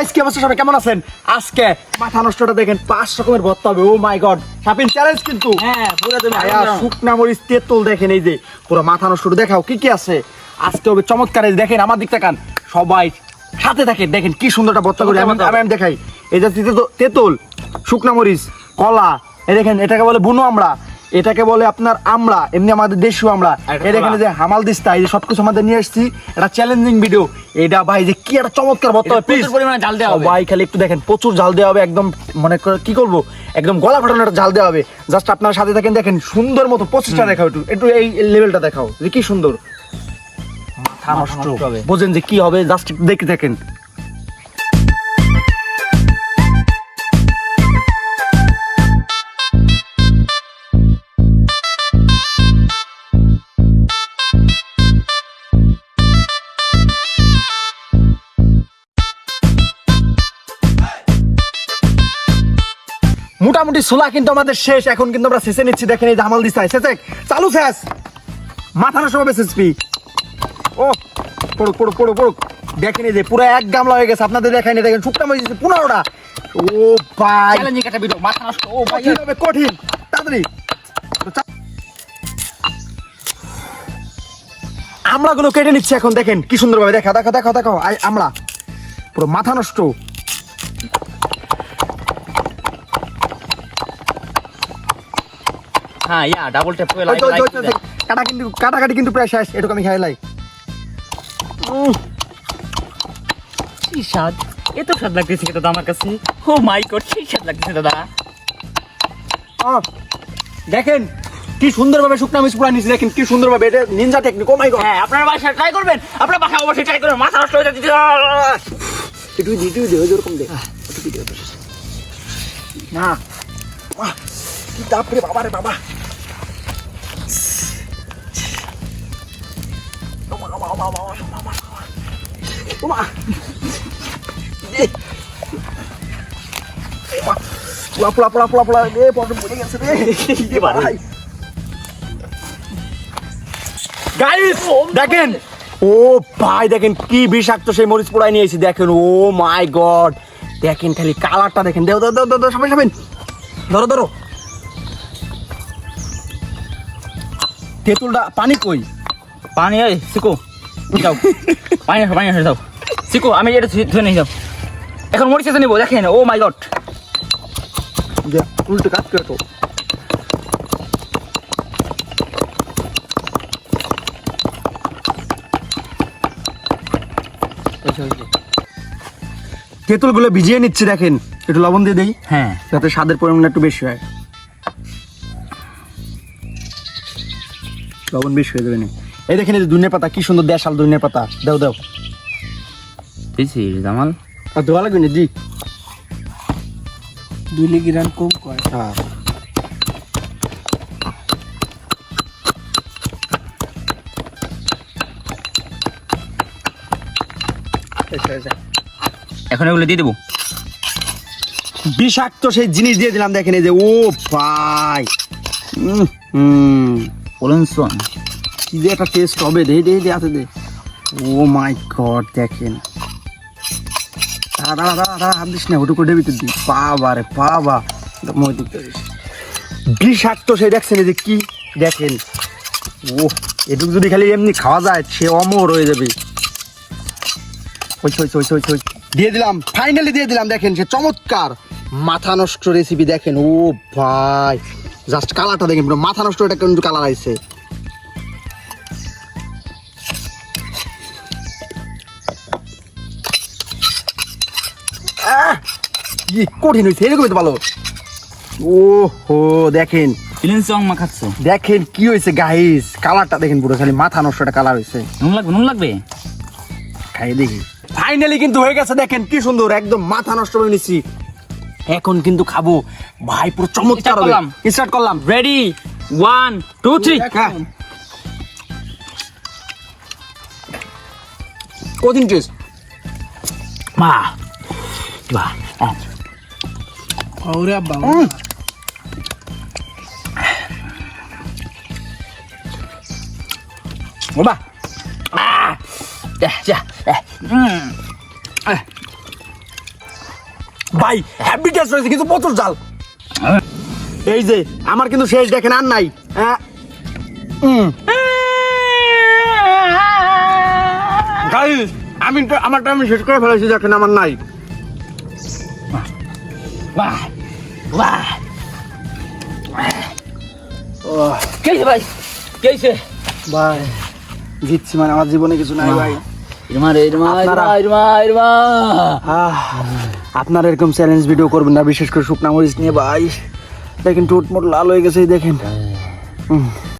Guys কি অবস্থা সবাই? কেমন আছেন? আজকে মাথা নষ্টটা দেখেন পাঁচ রকমের ভর্তা হবে। ও মাই গড সাপিন চ্যালেঞ্জ কিন্তু। হ্যাঁ পুরো তুমি ভাইয়া শুকনা মরিচ তেঁতুল দেখেন এই যে পুরো মাথা নষ্ট দেখাও কি কি আছে? আজকে হবে চমৎকার এই দেখেন আমার দিক তাকান সবাই সাথে থাকেন দেখেন কি সুন্দরটা ভর্তা করে। আমি আমি দেখাই। এই যে তেঁতুল- তেঁতুল শুকনা মরিচ কলা। এই দেখেন এটাকে বলে বুনো আমরা। এটাকে বলে আপনার আমরা এমনি আমাদের দেশীয় আমরা। এটা দেখেন। এই যে হামাল দিস্তা এই সবকিছু আমাদের নিয়ে এসেছি এটা চ্যালেঞ্জিং ভিডিও এটা ভাই যে কি একটা চমৎকার এটা হবে প্রচুর পরিমাণে জাল দেওয়া হবে। সবাই খালি একটু দেখেন প্রচুর জাল দেওয়া হবে একদম মনে করে কি করব? একদম গলা ফাটানো একটা জাল দেওয়া হবে। জাস্ট আপনার সাথে থাকেন দেখেন সুন্দর মতো প্রচেষ্টা দেখাও একটু। একটু এই লেভেলটা দেখাও যে কি সুন্দর। বোঝেন যে কি হবে জাস্ট দেখতে থাকেন মোটামুটি সোলা কিন্তু আমাদের শেষ। এখন কিন্তু আমরা শেষে নিচ্ছি। দেখেন এই যে হামাল দিস্তায় শেষে চালু শেষ। মাথা নষ্ট হবে শেষপি ও পড়ুক পড়ুক পড়ুক পড়ুক। দেখেন এই যে পুরো এক গামলা হয়ে গেছে। আপনাদের দেখেন দেখেন শুকনা মরিচ পনেরোটা। ও ভাই। চ্যালেঞ্জিং একটা ভিডিও মাথা নষ্ট। ও ভাই। হবে কঠিন। তাড়াতাড়ি। আমরা গুলো কেটে নিচ্ছি এখন। দেখেন কি সুন্দর ভাবে দেখা দেখো দেখো। দেখো আমরা পুরো মাথা নষ্ট। হ্যাঁ ইয়া ডাবল ট্যাপ করে লাইক লাইক কাটা কিন্তু কাটাকাটি কিন্তু প্রায় শেষ। এটুকু আমি খাইলাই কি স্বাদ। এত স্বাদ লাগতেছে দাদা আমার কাছে। ও মাই গড কি স্বাদ লাগতেছে দাদা। দেখেন কি সুন্দরভাবে শুকনা মিস পুরা নিচে দেখেন কি সুন্দরভাবে। এটা ninja technique oh my god হ্যাঁ আপনার বাসায় ট্রাই করবেন। আপনার বাসায় অবশ্যই ট্রাই করবেন। মাথা নষ্ট হয়ে যাচ্ছে একটু দি একটু দে ওই যেরকম দে। একটু দি, না। কি তাপ রে বাবা রে বাবা। ভাই। Guys, দেখেন। ও ভাই দেখেন কি বিষাক্ত সেই মরিচ পোড়াই নিয়েছি দেখেন ও মাই গড দেখেন খালি কালারটা দেখেন। দেও দেও দেও দেও, সবাই সবাই ধরো ধরো। তেঁতুলটা পানি কই? পানি এই সিকো যাও। পানি আসো পানি আসো যাও। সিকো আমি এটা ধুয়ে নিয়ে যাও। এখন মরিচ নিবো দেখেন ও মাই গড উল্টো কাজ করে তো। তেঁতুলগুলো ভিজিয়ে নিচ্ছি দেখেন। একটু লবণ দিয়ে দেই। হ্যাঁ। যাতে স্বাদের পরিমাণ একটু বেশি হয়। লবণ বেশি হয়ে যাবে না। এই দেখেন এই যে ধনিয়া পাতা কি সুন্দর দেশাল দুনিয়া পাতা। দাও দাও। দিছি জামাল। আর ধোয়া লাগবে না দি দুই লিগি রান কম করে হ্যাঁ। এখন এগুলো দিয়ে দেবো। বিষাক্ত সেই জিনিস দিয়ে দিলাম দেখেন এই যে ও ভাই। উম, হুম। কি যে একটা টেস্ট হবে, দে দে দে, আছে, দে। ও মাই গড দেখেন। দাঁড়া দাঁড়া দাঁড়া দাঁড়া দিস না ওটু করে ভিতর দি বাবা রে, বাবা। মই দিতে বিষাক্ত সেই দেখছেন যে কি? দেখেন। ও এটুকু যদি খালি এমনি খাওয়া যায়, সে অমর হয়ে যাবে। ওই ওই ওই ওই দিয়ে দিলাম ফাইনালি দিয়ে দিলাম, দেখেন, সে চমৎকার। মাথা নষ্ট রেসিপি দেখেন। ও ভাই জাস্ট কালারটা দেখেন মাথা নষ্ট, এটা কিন্তু কালার আইছে। কঠিন হয়েছে এরকম তো ভালো ও হো দেখেন মাখাচ্ছ? দেখেন কি হয়েছে গাইস কালারটা দেখেন পুরো খালি মাথা কালার হয়েছে নুন লাগবে নুন লাগবে? খাই দেখি। ফাইনালি কিন্তু হয়ে গেছে দেখেন কি সুন্দর একদম মাথা নষ্ট করে নিচ্ছি এখন কিন্তু খাব। ভাই পুরো চমৎকার হবে। স্টার্ট করলাম। রেডি ওয়ান টু থ্রি হ্যাঁ কদিন টেস্ট মা ওরে বাবা. Eh. ভাই হ্যাপি টেস্ট হয়েছে কিন্তু প্রচুর জাল এই যে আমার কিন্তু শেষ দেখেন আর নাই। হ্যাঁ। আমি তো আমারটা আমি শেষ করে ফেলেছি দেখেন আমার নাই। বাহ বাহ ও কে হয়েছে ভাই? কে হয়েছে ভাই জিতছি মানে আমার জীবনে কিছু নাই ভাই। আপনারা এরকম চ্যালেঞ্জ ভিডিও করবেন না বিশেষ করে শুকনা মরিচ নিয়ে ভাই। দেখেন টুট মোট লাল হয়ে গেছে দেখেন। হুম